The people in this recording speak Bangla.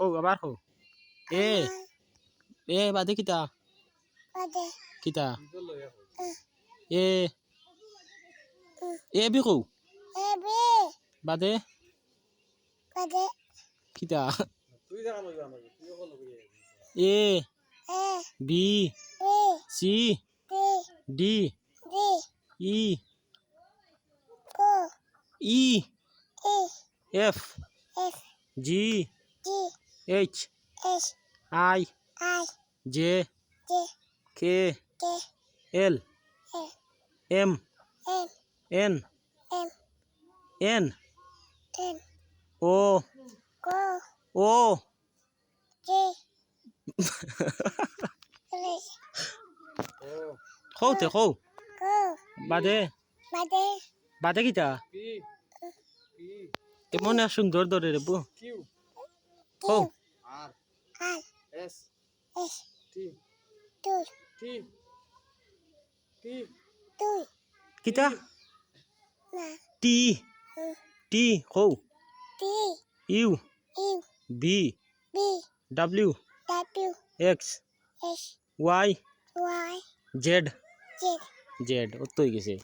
হো আবার হো এ এ বাদে কিতা বাদে কিতা A A B co A B বাদে বাদে কিতা A A B C D D D E co E E F G H I I J K L M N N O O হৌতে হৌ কো বাদে বাদে কিতা আর সুন্দর ধরে রে বু কিউ হৌ R R S S T দুই টি টি দুই কিতা টি টি হৌ T U U V V W X Y Y Z Z অতই গেছে।